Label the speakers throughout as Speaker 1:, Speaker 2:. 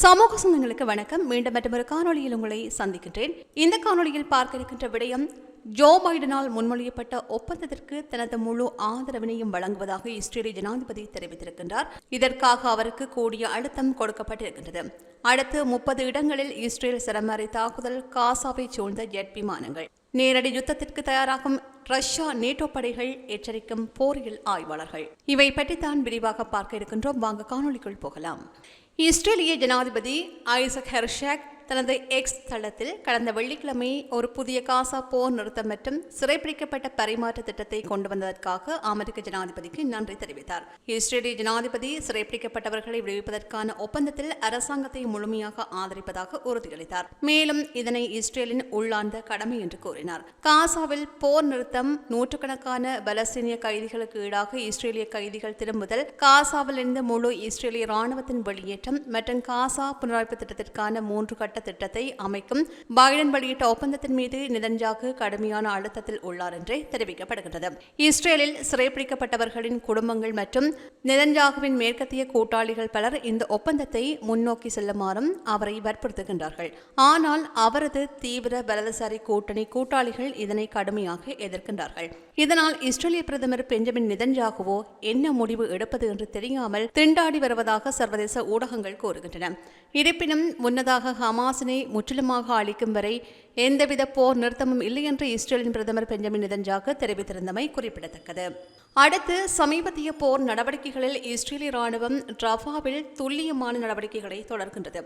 Speaker 1: சமூக சொந்தங்களுக்கு வணக்கம். மீண்டும் மற்றொரு காணொளியில் உங்களை சந்திக்கின்றேன். இந்த காணொளியில் பார்க்க இருக்கின்ற விடயம் ஜோ பைடனால் முன்மொழியப்பட்ட ஒப்பந்தத்திற்கு தனது முழு ஆதரவினையும் வழங்குவதாக இஸ்ரேலிய ஜனாதிபதி தெரிவித்திருக்கின்றார். இதற்காக அவருக்கு கூடிய அழுத்தம் கொடுக்கப்பட்டிருக்கின்றது. அடுத்து முப்பது இடங்களில் இஸ்ரேல் சிரமறை தாக்குதல் காசாவை சூழ்ந்த ஜெட் விமானங்கள். நேரடி யுத்தத்திற்கு தயாராகும் ரஷ்யா நேட்டோ படைகள் எச்சரிக்கும் போரியல் ஆய்வாளர்கள். இவை பற்றித்தான் விரிவாக பார்க்க இருக்கின்றோம். வாங்க காணொளிக்குள் போகலாம். இஸ்ரேலிய ஜனாதிபதி ஐசக் ஹெர்ஷாக் தனது எக்ஸ் தளத்தில் கடந்த வெள்ளிக்கிழமை ஒரு புதிய காசா போர் நிறுத்தம் மற்றும் சிறைப்பிடிக்கப்பட்ட பரிமாற்ற திட்டத்தை கொண்டு வந்ததற்காக அமெரிக்க ஜனாதிபதிக்கு நன்றி தெரிவித்தார். இஸ்ரேலிய ஜனாதிபதி சிறைப்பிடிக்கப்பட்டவர்களை விடுவிப்பதற்கான ஒப்பந்தத்தில் அரசாங்கத்தை முழுமையாக ஆதரிப்பதாக உறுதியளித்தார். மேலும் இதனை இஸ்ரேலின் உள்ளார்ந்த கடமை என்று கூறினார். காசாவில் போர் நிறுத்தம் நூற்றுக்கணக்கான பலஸ்தீனிய கைதிகளுக்கு ஈடாக இஸ்ரேலிய கைதிகள் திரும்புதல் காசாவிலிருந்து முழு இஸ்ரேலிய ராணுவத்தின் வெளியேற்றம் மற்றும் காசா புனரமைப்பு திட்டத்திற்கான மூன்று கட்ட திட்டத்தை அமைக்கும் பைடன் வெளியிட்ட ஒப்பந்தத்தின் மீது நிதன்ஜாக்கு கடுமையான அழுத்தத்தில் உள்ளார் என்றே தெரிவிக்கப்படுகின்றது. இஸ்ரேலில் சிறைப்பிடிக்கப்பட்டவர்களின் குடும்பங்கள் மற்றும் நிதன்ஜாகுவின் மேற்கத்திய கூட்டாளிகள் பலர் இந்த ஒப்பந்தத்தை முன்னோக்கி செல்லுமாறும் அவரை வற்புறுத்துகின்றார்கள். ஆனால் அவரது தீவிர வலதுசாரி கூட்டணி கூட்டாளிகள் இதனை கடுமையாக எதிர்க்கின்றார்கள். இதனால் இஸ்ரேலிய பிரதமர் பெஞ்சமின் நிதன்ஜாகுவோ என்ன முடிவு எடுப்பது என்று தெரியாமல் திண்டாடி வருவதாக சர்வதேச ஊடகங்கள் கூறுகின்றன. இருப்பினும் முன்னதாக ஹமா வாசனை முற்றிலுமாக அளிக்கும் வரை எந்தவித போர் நிறுத்தமும் இல்லை என்று இஸ்ரேலின் பிரதமர் பெஞ்சமின் நிதன்ஜாக்கு தெரிவித்திருந்தமை குறிப்பிடத்தக்கது. அடுத்து சமீபத்திய போர் நடவடிக்கைகளில் இஸ்ரேலிய ராணுவம் ரஃபாவில் துல்லியமான நடவடிக்கைகளை தொடர்கின்றது.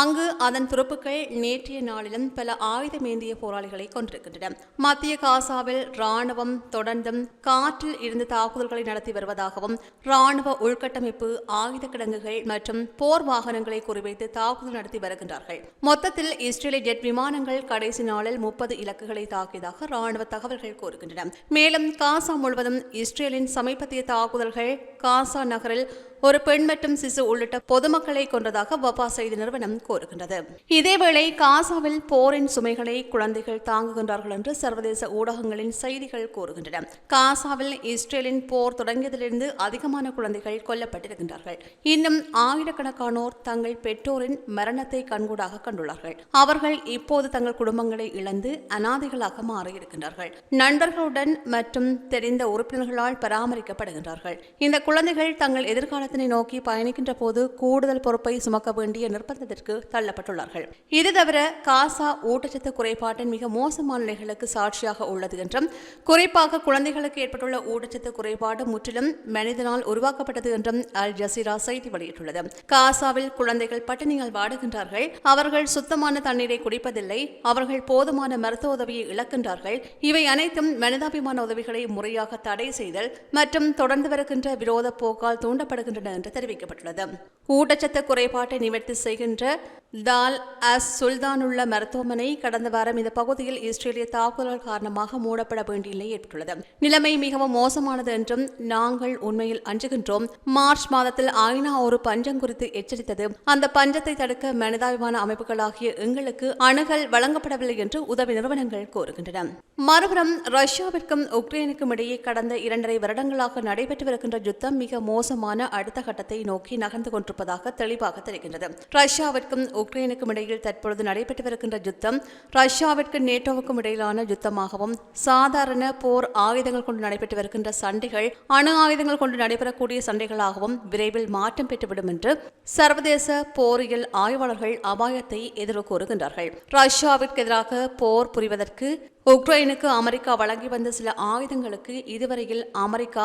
Speaker 1: அங்கு அதன் துருப்புக்கள் நேற்றைய நாளிலும் பல ஆயுதமேந்திய போராளிகளை கொண்டிருக்கின்றன மத்திய காசாவில் ராணுவம் தொடர்ந்தும் காற்றில் இருந்து தாக்குதல்களை நடத்தி வருவதாகவும் ராணுவ உள்கட்டமைப்பு ஆயுத கிடங்குகள் மற்றும் போர் வாகனங்களை குறிவைத்து தாக்குதல் நடத்தி வருகின்றார்கள். மொத்தத்தில் இஸ்ரேலிய ஜெட் விமானங்கள் கடை கடைசி நாளில் முப்பது இலக்குகளை தாக்கியதாக ராணுவ தகவல்கள் கூறுகின்றன. மேலும் காசா முழுவதும் இஸ்ரேலின் சமீபத்திய தாக்குதல்கள் காசா நகரில் ஒரு பெண் மற்றும் சிசு உள்ளிட்ட பொதுமக்களை கொன்றதாக வபா செய்தி நிறுவனம் கோருகின்றது இதேவேளை காசாவில் போரின் சுமைகளை குழந்தைகள் தாங்குகின்றார்கள் என்று சர்வதேச ஊடகங்களின் செய்திகள் கூறுகின்றன. காசாவில் இஸ்ரேலின் போர் தொடங்கியதிலிருந்து அதிகமான குழந்தைகள் கொல்லப்பட்டிருக்கின்றார்கள். இன்னும் ஆயிரக்கணக்கானோர் தங்கள் பெற்றோரின் மரணத்தை கண்கூடாக கண்டுள்ளார்கள். அவர்கள் இப்போது தங்கள் குடும்பங்களை இழந்து அனாதைகளாக மாறியிருக்கின்றார்கள். நண்பர்களுடன் மற்றும் தெரிந்த உறுப்பினர்களால் பராமரிக்கப்படுகின்றார்கள். இந்த குழந்தைகள் தங்கள் எதிர்கால எதிர்காலத்தினை நோக்கி பயணிக்கின்ற போது கூடுதல் பொறுப்பை சுமக்க வேண்டிய நிர்பந்தத்திற்கு தள்ளப்பட்டுள்ளார்கள். இது தவிர காசா ஊட்டச்சத்து குறைபாட்டின் மிக மோசமான நிலைகளுக்கு சாட்சியாக உள்ளது என்றும் குறிப்பாக குழந்தைகளுக்கு ஏற்பட்டுள்ள ஊட்டச்சத்து குறைபாடு முற்றிலும் மனிதனால் உருவாக்கப்பட்டது என்றும் அல் ஜசீரா செய்தி வெளியிட்டுள்ளது. காசாவில் குழந்தைகள் பட்டினியால் வாடுகின்றார்கள். அவர்கள் சுத்தமான தண்ணீரை குடிப்பதில்லை. அவர்கள் போதுமான மருத்துவ உதவியை இழக்கின்றார்கள். இவை அனைத்தும் மனிதாபிமான உதவிகளை முறையாக தடை செய்தல் மற்றும் தொடர்ந்து வருகின்ற விரோத போக்கால் தூண்டப்படுகின்ற தூண்டப்படுகின்றன என்று தெரிவிக்கப்பட்டுள்ளது. ஊட்டச்சத்து குறைபாட்டை நிவர்த்தி செய்கின்ற தால் அஸ் சுல்தானுள்ள மருத்துவமனை கடந்த வாரம் இந்த பகுதியில் இஸ்ரேலிய தாக்குதல் காரணமாக மூடப்பட வேண்டிய நிலை ஏற்பட்டுள்ளது. நிலைமை மிகவும் மோசமானது என்றும் நாங்கள் உண்மையில் அஞ்சுகின்றோம். மார்ச் மாதத்தில் ஐநா ஒரு பஞ்சம் குறித்து எச்சரித்தது. அந்த பஞ்சத்தை தடுக்க மனிதாபிமான அமைப்புகளாகிய எங்களுக்கு அணுகல் வழங்கப்படவில்லை என்று உதவி நிறுவனங்கள் கோருகின்றன மறுபுறம் ரஷ்யாவிற்கும் உக்ரைனுக்கும் இடையே கடந்த இரண்டரை வருடங்களாக நடைபெற்று வருகின்ற யுத்தம் மிக மோசமான அடுத்த கட்டத்தை நோக்கி நகர்ந்து கொண்டிருப்பதாக தெளிவாக தெரிகின்றது. ரஷ்யாவிற்கும் உக்ரைனுக்கும் இடையில் தற்பொழுது நடைபெற்று வருகின்ற யுத்தம் ரஷ்யாவிற்கு நேட்டோவுக்கும் இடையிலான யுத்தமாகவும் சாதாரண போர் ஆயுதங்கள் கொண்டு நடைபெற்று வருகின்ற சண்டைகள் அணு ஆயுதங்கள் கொண்டு நடைபெறக்கூடிய சண்டைகளாகவும் விரைவில் மாற்றம் பெற்றுவிடும் என்று சர்வதேச போரியல் ஆய்வாளர்கள் அபாயத்தை எதிர்வு கூறுகின்றார்கள் ரஷ்யாவிற்கு எதிராக போர் புரிவதற்கு உக்ரைனுக்கு அமெரிக்கா வழங்கி வந்த சில ஆயுதங்களுக்கு இதுவரையில் அமெரிக்கா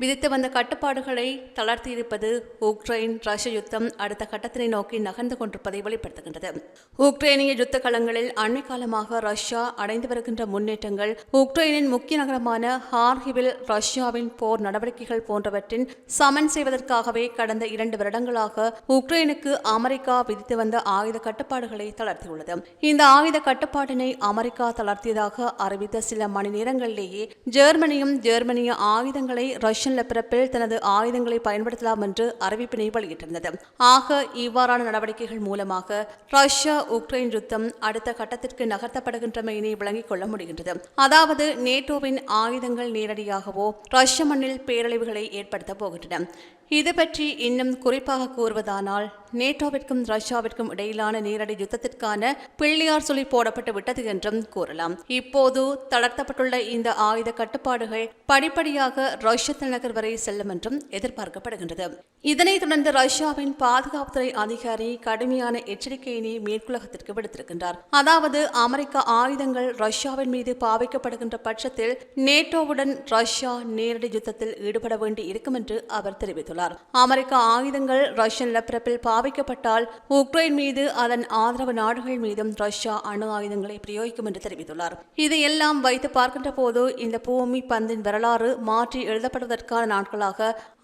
Speaker 1: விதித்து வந்த கட்டுப்பாடுகளை தளர்த்தியிருப்பது உக்ரைன் ரஷ்ய யுத்தம் அடுத்த கட்டத்தினை நோக்கி நகர்ந்து கொண்டிருப்பதை வெளிப்படுத்துகின்றது. உக்ரைனிய யுத்த களங்களில் அண்மை காலமாக ரஷ்யா அடைந்து வருகின்ற முன்னேற்றங்கள் உக்ரைனின் முக்கிய நகரமான ஹார்கிவில் ரஷ்யாவின் போர் நடவடிக்கைகள் போன்றவற்றின் சமன் செய்வதற்காகவே கடந்த இரண்டு வருடங்களாக உக்ரைனுக்கு அமெரிக்கா விதித்து வந்த ஆயுத கட்டுப்பாடுகளை தளர்த்தியுள்ளது. இந்த ஆயுத கட்டுப்பாட்டினை அமெரிக்கா தளர்த்தியதாக அறிவித்த சில மணி நேரங்களிலேயே ஜெர்மனியும் ஜெர்மனிய ஆயுதங்களை ரஷ்யா ரஷ்யன் நிலப்பரப்பில் தனது ஆயுதங்களை பயன்படுத்தலாம் என்று அறிவிப்பினை வெளியிட்டிருந்தது. ஆக இவ்வாறான நடவடிக்கைகள் மூலமாக ரஷ்யா உக்ரைன் யுத்தம் அடுத்த கட்டத்திற்கு நகர்த்தப்படுகின்றமையினை விளங்கிக் கொள்ள முடிகின்றது. அதாவது நேட்டோவின் ஆயுதங்கள் நேரடியாகவோ ரஷ்ய மண்ணில் பேரழிவுகளை ஏற்படுத்த போகின்றன. இது பற்றி இன்னும் குறிப்பாக கூறுவதானால் நேட்டோவிற்கும் ரஷ்யாவிற்கும் இடையிலான நேரடி யுத்தத்திற்கான பிள்ளையார் சொல்லி போடப்பட்டு விட்டது என்றும் கூறலாம். இப்போது தளர்த்தப்பட்டுள்ள இந்த ஆயுத கட்டுப்பாடுகள் படிப்படியாக ரஷ்ய தலைநகர் வரை செல்லும் என்றும் எதிர்பார்க்கப்படுகின்றது. இதனைத் தொடர்ந்து ரஷ்யாவின் பாதுகாப்புத்துறை அதிகாரி கடுமையான எச்சரிக்கையினை மேற்குலகத்திற்கு விடுத்திருக்கின்றார். அதாவது அமெரிக்க ஆயுதங்கள் ரஷ்யாவின் மீது பாவிக்கப்படுகின்ற பட்சத்தில் நேட்டோவுடன் ரஷ்யா நேரடி யுத்தத்தில் ஈடுபட வேண்டி இருக்கும் என்று அவர் தெரிவித்துள்ளார். அமெரிக்க ஆயுதங்கள் ரஷ்ய நிலப்பரப்பில் பாவிக்கப்பட்டால் உக்ரைன் மீது அதன் ஆதரவு நாடுகள் மீதும் ரஷ்யா அணு ஆயுதங்களை பிரயோகிக்கும் என்று தெரிவித்துள்ளார். இதையெல்லாம் வைத்து பார்க்கின்ற போது இந்த பூமி பந்தின் வரலாறு மாற்றி எழுதப்படுவதற்கு எழுதப்படுவதற்கான நாட்களாக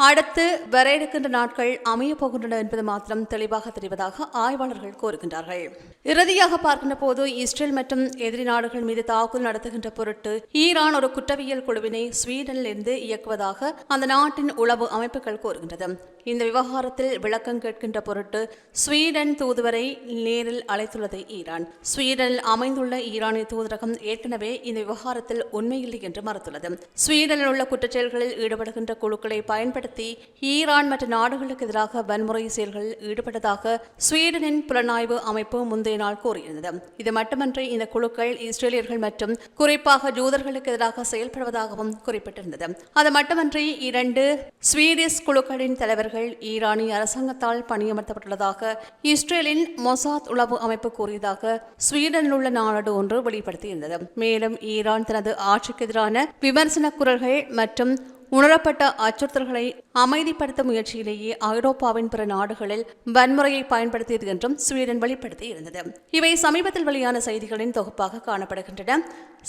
Speaker 1: அடுத்து வர இருக்கின்ற நாட்கள் அமையப் போகின்றன என்பது மாத்திரம் தெளிவாக தெரிவதாக ஆய்வாளர்கள் கூறுகின்றார்கள். இறுதியாக பார்க்கின்ற போது இஸ்ரேல் மற்றும் எதிரி நாடுகள் மீது தாக்குதல் நடத்துகின்ற பொருட்டு ஈரான் ஒரு குற்றவியல் குழுவினை ஸ்வீடனில் இருந்து இயக்குவதாக அந்த நாட்டின் உளவு அமைப்புகள் கூறுகின்றது. இந்த விவகாரத்தில் விளக்கம் கேட்கின்ற பொருட்டு ஸ்வீடன் தூதுவரை நேரில் அழைத்துள்ளது ஈரான். ஸ்வீடனில் அமைந்துள்ள ஈரானிய தூதரகம் ஏற்கனவே இந்த விவகாரத்தில் உண்மையில்லை என்று மறுத்துள்ளது. ஸ்வீடனில் உள்ள குற்றச்செயல்களில் வருகின்ற குழுக்களை பயன்படுத்தி ஈரான் மற்ற நாடுகளுக்கு எதிராக வன்முறை செயல்களில் ஈடுபட்டதாக ஸ்வீடனின் புலனாய்வு அமைப்பு முந்தைய நாள் கூறியிருந்தது. இது மட்டுமன்றி இந்த குழுக்கள் இஸ்ரேலியர்கள் மற்றும் குறிப்பாக ஜூதர்களுக்கு எதிராக செயல்படுவதாகவும் குறிப்பிட்டிருந்தது. அது மட்டுமன்றி இரண்டு ஸ்வீடிஷ் குழுக்களின் தலைவர்கள் ஈரானிய அரசாங்கத்தால் பணியமர்த்தப்பட்டுள்ளதாக இஸ்ரேலின் மொசாத் உளவு அமைப்பு கூறியதாக ஸ்வீடனில் உள்ள நாடு ஒன்று வெளிப்படுத்தியிருந்தது. மேலும் ஈரான் தனது ஆட்சிக்கு எதிரான விமர்சன குரல்கள் மற்றும் உணரப்பட்ட அச்சுறுத்தல்களை அமைதிப்படுத்த முயற்சியிலேயே ஐரோப்பாவின் பிற நாடுகளில் வன்முறையை பயன்படுத்தியது என்றும் ஸ்வீடன் வெளிப்படுத்தி இருந்தது. இவை சமீபத்தில் வெளியான செய்திகளின் தொகுப்பாக காணப்படுகின்றன.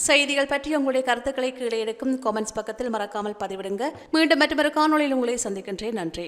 Speaker 1: செய்திகள் பற்றி உங்களுடைய கருத்துக்களை கீழே இருக்கும் காமெண்ட்ஸ் பக்கத்தில் மறக்காமல் பதிவிடுங்க. மீண்டும் மற்றொரு காணொளியில் உங்களை சந்திக்கின்றேன். நன்றி.